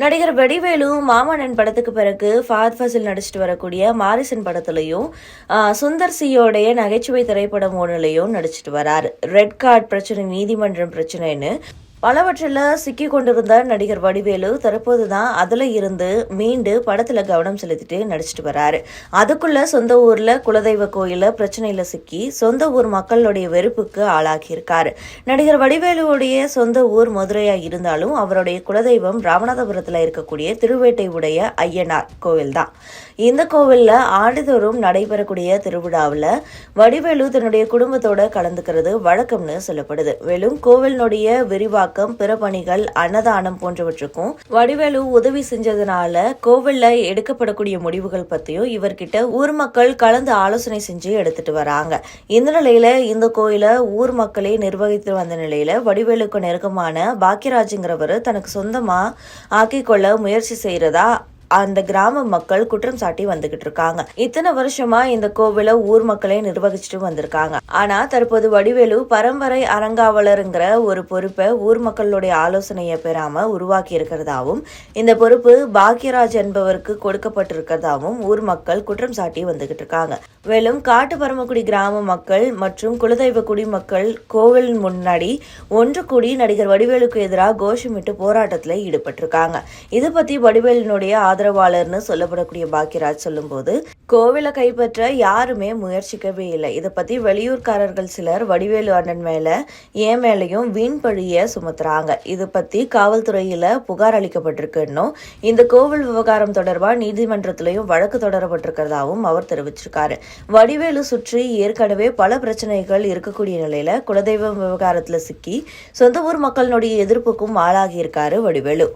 நடிகர் வடிவேலு மாமன்னன் படத்துக்கு பிறகு ஃபாத் ஃபசில் நடிச்சிட்டு வரக்கூடிய மாரிசன் படத்துலையும் சுந்தர் சியோடைய நகைச்சுவை திரைப்படம் ஒன்றுலையும் நடிச்சிட்டு வரார். ரெட் கார்டு பிரச்சனை நீதிமன்றம் பிரச்சனைன்னு பலவற்றில் சிக்கி கொண்டிருந்த நடிகர் வடிவேலு தற்போது தான் அதில் இருந்து மீண்டு படத்தில் கவனம் செலுத்திட்டு நடிச்சிட்டு வராரு. அதுக்குள்ள சொந்த ஊரில் குலதெய்வ கோயிலில் பிரச்சனையில் சிக்கி சொந்த ஊர் மக்களுடைய வெறுப்புக்கு ஆளாகியிருக்காரு நடிகர் வடிவேலுவுடைய சொந்த ஊர் மதுரையாக இருந்தாலும் அவருடைய குலதெய்வம் ராமநாதபுரத்தில் இருக்கக்கூடிய திருவேட்டை உடைய ஐயனார் கோவில் தான் இந்த கோவிலில் ஆண்டுதோறும் நடைபெறக்கூடிய திருவிழாவில் வடிவேலு தன்னுடைய குடும்பத்தோட கலந்துக்கிறது வழக்கம்னு சொல்லப்படுது. மேலும் கோவிலினுடைய விரிவாக்கம் பிற பணிகள் அன்னதானம் போன்றவற்றுக்கும் வடிவேலு உதவி செஞ்சதுனால கோவில்ல எடுக்கப்படக்கூடிய முடிவுகள் பத்தியும் இவர்கிட்ட ஊர் மக்கள் கலந்து ஆலோசனை செஞ்சு எடுத்துட்டு வராங்க. இந்த நிலையில இந்த கோயிலை ஊர் மக்களே நிர்வகித்து வந்த நிலையில வடிவேலுக்கு நெருக்கமான பாக்கியராஜுங்கிறவர் தனக்கு சொந்தமா ஆக்கிக்கொள்ள முயற்சி செய்யறதா அந்த கிராம மக்கள் குற்றம் சாட்டி வந்துகிட்டு இருக்காங்க. இத்தனை வருஷமா இந்த கோவிலை ஊர் மக்களே நிர்வகிச்சுட்டு வந்திருக்காங்க. ஆனா தற்போது வடிவேலு பரம்பரை அறங்காவலருங்கிற ஒரு பொறுப்பை ஊர் மக்களுடைய ஆலோசனையை பெறாம உருவாக்கி இருக்கிறதாவும் இந்த பொறுப்பு பாக்யராஜ் என்பவருக்கு கொடுக்கப்பட்டிருக்கிறதாவும் ஊர் மக்கள் குற்றம் சாட்டி வந்துகிட்டு இருக்காங்க. மேலும் காட்டு பரமக்குடி கிராம மக்கள் மற்றும் குலதெய்வ குடிமக்கள் கோவில் முன்னாடி ஒன்று கூடி நடிகர் வடிவேலுக்கு எதிராக கோஷமிட்டு போராட்டத்தில் ஈடுபட்டிருக்காங்க. இது பத்தி வடிவேலினுடைய ஆதரவாளர்னு சொல்லப்படக்கூடிய பாக்யராஜ் சொல்லும்போது கோவிலை கைப்பற்ற யாருமே முயற்சிக்கவே இல்லை. இதை பத்தி வெளியூர்காரர்கள் சிலர் வடிவேலு அண்ணன் மேல ஏன் மேலையும் வீண் பழிய சுமத்துறாங்க. இது பத்தி காவல்துறையில புகார் அளிக்கப்பட்டிருக்குன்னும் இந்த கோவில் விவகாரம் தொடர்பா நீதிமன்றத்திலையும் வழக்கு தொடரப்பட்டிருக்கிறதாவும் அவர் தெரிவிச்சிருக்காரு. வடிவேலு சுற்றி ஏற்கனவே பல பிரச்சனைகள் இருக்கக்கூடிய நிலையில குலதெய்வம் விவகாரத்துல சிக்கி சொந்த ஊர் மக்களினுடைய எதிர்ப்புக்கும் ஆளாகியிருக்காரு வடிவேலு.